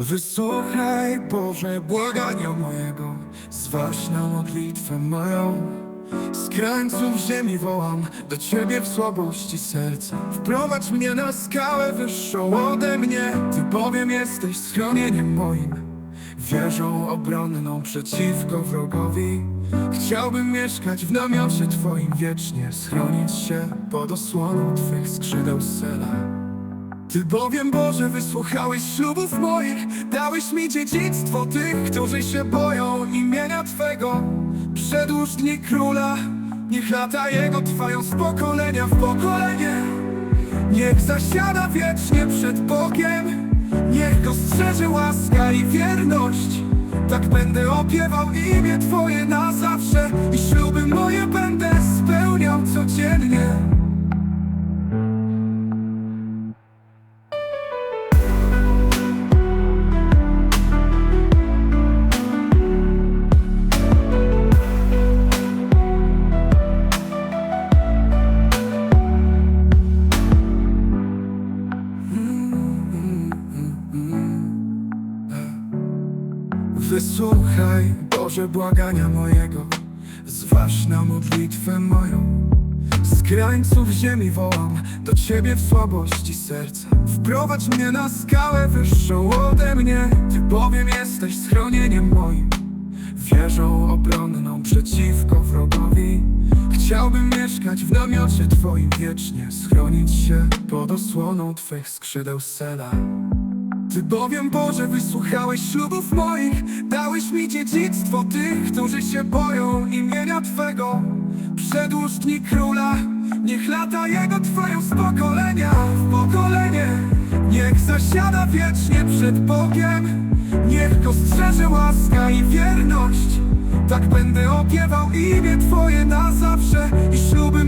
Wysłuchaj Boże błagania mojego Zważ na modlitwę moją. Z krańców ziemi wołam Do Ciebie w słabości serca. Wprowadź mnie na skałę wyższą ode mnie. Ty bowiem jesteś schronieniem moim Wieżą obronną przeciwko wrogowi. Chciałbym mieszkać w namiocie Twoim wiecznie Schronić się pod osłoną Twych skrzydeł sela ty bowiem Boże wysłuchałeś ślubów moich. Dałeś mi dziedzictwo tych, którzy się boją imienia Twego. Przedłuż dni króla Niech lata jego trwają z pokolenia w pokolenie. Niech zasiada wiecznie przed Bogiem. Niech go strzeże łaska i wierność. Tak będę opiewał imię Twoje na zawsze. I śluby moje będę spełniał codziennie Wysłuchaj, Boże, błagania mojego. Zważ na modlitwę moją. Z krańców ziemi wołam Do Ciebie w słabości serca. Wprowadź mnie na skałę wyższą ode mnie. Ty bowiem jesteś schronieniem moim Wieżą obronną przeciwko wrogowi. Chciałbym mieszkać w namiocie Twoim wiecznie Schronić się pod osłoną Twych skrzydeł sela ty bowiem Boże wysłuchałeś ślubów moich. Dałeś mi dziedzictwo tych, którzy się boją imienia Twego. Przedłuż dni króla Niech lata jego trwają z pokolenia w pokolenie. Niech zasiada wiecznie przed Bogiem. Niech go strzeże łaska i wierność. Tak będę opiewał imię Twoje na zawsze I śluby